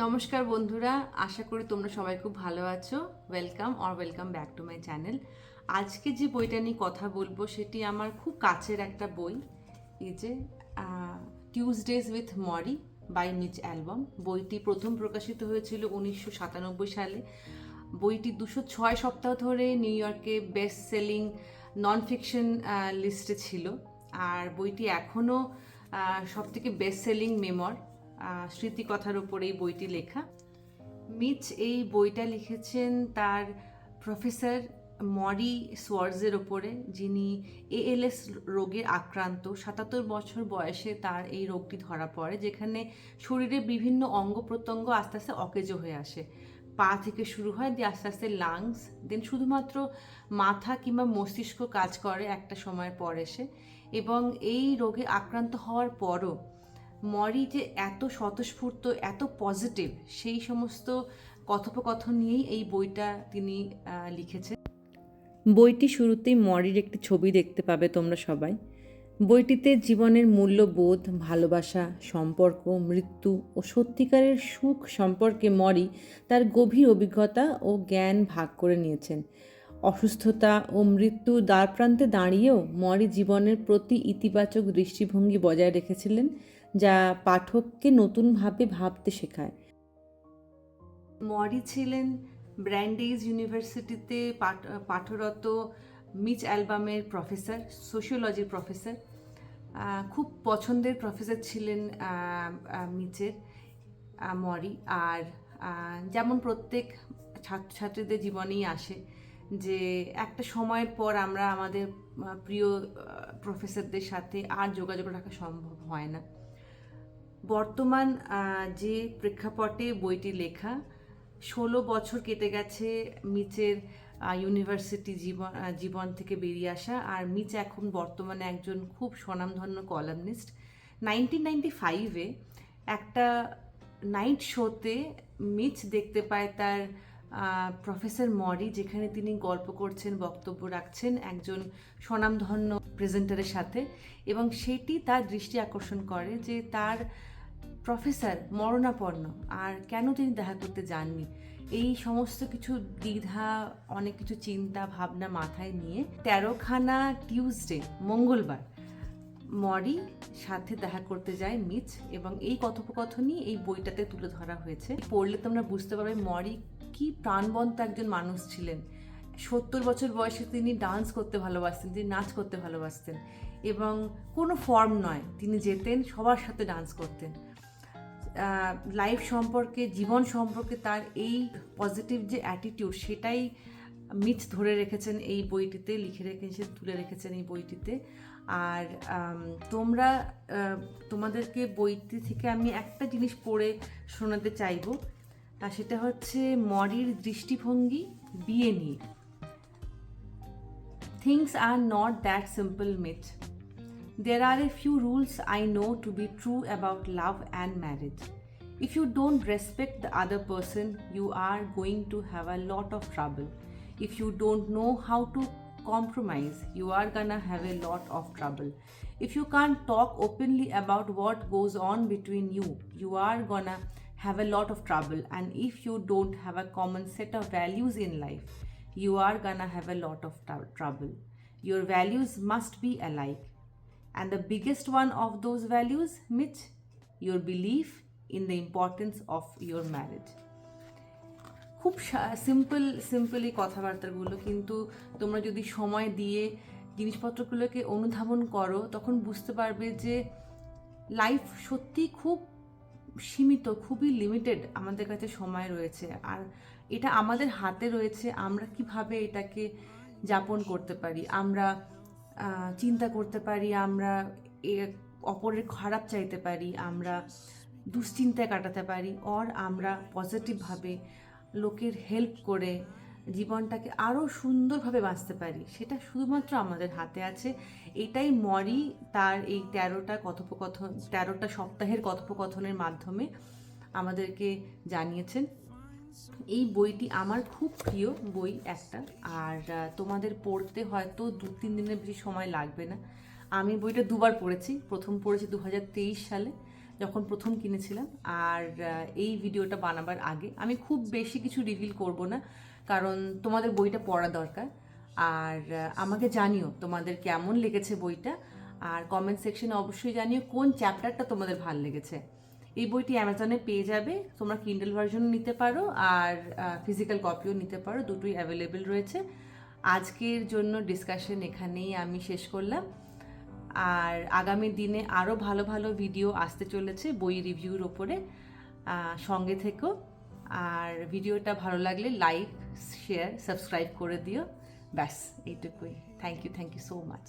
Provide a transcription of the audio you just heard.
নমস্কার বন্ধুরা, আশা করি তোমরা সবাই খুব ভালো আছো। Welcome or welcome back to my channel আজকে যে বইটা নিয়ে কথা বলব, সেটি আমার খুব কাছের একটা বই। এই যে Tuesdays with Morrie by Mitch Albom বইটি প্রথম প্রকাশিত হয়েছিল উনিশশো সাতানব্বই সালে। বইটি দুশো ছয় সপ্তাহ ধরে নিউ ইয়র্কে বেস্ট সেলিং নন ফিকশন লিস্টে ছিল। আর বইটি এখনও সব থেকে বেস্ট সেলিং মেমর স্মৃতিকথার উপর এই বইটি লেখা। মিচ এই বইটা লিখেছেন তার প্রফেসর মরি সোয়ার্জের ওপরে, যিনি এএলএস রোগে আক্রান্ত। সাতাত্তর বছর বয়সে তার এই রোগটি ধরা পড়ে, যেখানে শরীরের বিভিন্ন অঙ্গ প্রত্যঙ্গ আস্তে আস্তে অকেজো হয়ে আসে। পা থেকে শুরু হয়, দিয়ে আস্তে আস্তে লাংস দেন শুধুমাত্র মাথা কিংবা মস্তিষ্ক কাজ করে, একটা সময় পর এসে। এবং এই রোগে আক্রান্ত হওয়ার পরও মরি যে এত স্বতঃস্ফূর্ত, এত পজিটিভ সেই সমস্ত কথোপকথন নিয়েই এই বইটা তিনি লিখেছেন। বইটি শুরুতেই মরির একটি ছবি দেখতে পাবে তোমরা সবাই। বইটিতে জীবনের মূল্যবোধ, ভালোবাসা, সম্পর্ক, মৃত্যু ও সত্যিকারের সুখ সম্পর্কে মরি তার গভীর অভিজ্ঞতা ও জ্ঞান ভাগ করে নিয়েছেন। অসুস্থতা ও মৃত্যু দ্বারপ্রান্তে দাঁড়িয়েও মরি জীবনের প্রতি ইতিবাচক দৃষ্টিভঙ্গি বজায় রেখেছিলেন যা পাঠককে নতুনভাবে ভাবতে শেখায়। মরি ছিলেন ব্র্যান্ডেজ ইউনিভার্সিটিতে পাঠ- পাঠরত মিচ অ্যালবামের প্রফেসর, সোশিওলজির প্রফেসর। খুব পছন্দের প্রফেসর ছিলেন মিচের মরি। আর যেমন প্রত্যেক ছাত্রছাত্রীদের জীবনেই আসে যে একটা সময়ের পর আমরা আমাদের প্রিয় প্রফেসরদের সাথে আর যোগাযোগ রাখা সম্ভব হয় না। বর্তমান যে প্রেক্ষাপটে বইটি লেখা, ষোলো বছর কেটে গেছে মিচের ইউনিভার্সিটি জীবন জীবন থেকে বেরিয়ে আসা। আর মিচ এখন বর্তমানে একজন খুব স্বনামধন্য কলামনিস্ট। নাইনটিন নাইনটি ফাইভে একটা নাইট শোতে মিচ দেখতে পায় তার প্রফেসর মরি, যেখানে তিনি গল্প করছেন, বক্তব্য রাখছেন একজন স্বনামধন্য প্রেজেন্টারের সাথে। এবং সেটি তার দৃষ্টি আকর্ষণ করে যে তার প্রফেসর মরণাপন্ন, আর কেন তিনি দেখা করতে যাননি? এই সমস্ত কিছু দ্বিধা, অনেক কিছু চিন্তা, ভাবনা মাথায় নিয়ে তেরোখানা টিউসডে, মঙ্গলবার, মরি সাথে দেখা করতে যায় মিচ এবং এই কথোপকথনই এই বইটাতে তুলে ধরা হয়েছে। পড়লে তোমরা বুঝতে পারবে মরি কি প্রাণবন্ত একজন মানুষ ছিলেন। সত্তর বছর বয়সে তিনি ডান্স করতে ভালোবাসতেন, তিনি নাচ করতে ভালোবাসতেন এবং কোনো ফর্ম নয়, তিনি যেতেন, সবার সাথে ডান্স করতেন। লাইফ সম্পর্কে, জীবন সম্পর্কে তার এই পজিটিভ যে অ্যাটিটিউড সেটাই মিথ ধরে রেখেছেন এই বইটিতে, লিখে রেখেছেন তুলে রেখেছেন এই বইটিতে। আর তোমরা তোমাদেরকে বইটি থেকে আমি একটা জিনিস পড়ে শোনাতে চাইব। আর সেটা হচ্ছে মরির দৃষ্টিভঙ্গি, বিয়ে নিয়ে। Things are not that simple myth. There are a few rules I know to be true about love and marriage. If you don't respect the other person, you are going to have a lot of trouble. If you don't know how to compromise, you are gonna have a lot of trouble. If you can't talk openly about what goes on between you, you are gonna have a lot of trouble. And if you don't have a common set of values in life, you are gonna have a lot of trou- trouble. Your values must be alike. And the biggest one of those values, Mitch, your belief in the importance of your marriage. খুব simple simple কথাবার্তাগুলো কিন্তু তোমরা যদি সময় দিয়ে জিনিসপত্রগুলোকে অনুধাবন করো তখন বুঝতে পারবে যে লাইফ সত্যি খুব সীমিত খুবই লিমিটেড আমাদের কাছে সময় রয়েছে আর এটা আমাদের হাতে রয়েছে আমরা কীভাবে এটাকে যাপন করতে পারি আমরা চিন্তা করতে পারি, আমরা এ অপরের খারাপ চাইতে পারি, আমরা দুশ্চিন্তায় কাটাতে পারি অর আমরা পজিটিভভাবে লোকের হেল্প করে জীবনটাকে আরও সুন্দরভাবে বাঁচতে পারি। সেটা শুধুমাত্র আমাদের হাতে আছে। এটাই মরি তার এই তেরোটা কথোপকথন, তেরোটা সপ্তাহের কথোপকথনের মাধ্যমে আমাদেরকে জানিয়েছেন। এই বইটি আমার খুব প্রিয় বই একটা। আর তোমাদের পড়তে হয়তো দু তিন দিনের বেশি সময় লাগবে না। আমি বইটা দুবার পড়েছি। প্রথম পড়েছি দু হাজার তেইশ সালে, যখন প্রথম কিনেছিলাম। আর এই ভিডিওটা বানাবার আগে আমি খুব বেশি কিছু রিভিল করব না, কারণ তোমাদের বইটা পড়া দরকার। আর আমাকে জানিও তোমাদের কেমন লেগেছে বইটা। আর কমেন্ট সেকশনে অবশ্যই জানিও কোন চ্যাপ্টারটা তোমাদের ভালো লেগেছে। এই বইটি অ্যামাজনে পেয়ে যাবে। তোমরা কিন্ডেল ভার্সনও নিতে পারো আর ফিজিক্যাল কপিও নিতে পারো। দুটোই অ্যাভেলেবেল রয়েছে। আজকের জন্য ডিসকাশন এখানেই আমি শেষ করলাম। আর আগামী দিনে আরও ভালো ভালো ভিডিও আসতে চলেছে বই রিভিউর ওপরে। সঙ্গে থেকো। আর ভিডিওটা ভালো লাগলে লাইক শেয়ার সাবস্ক্রাইব করে দিও। ব্যাস, এইটুকুই। Thank you thank you so much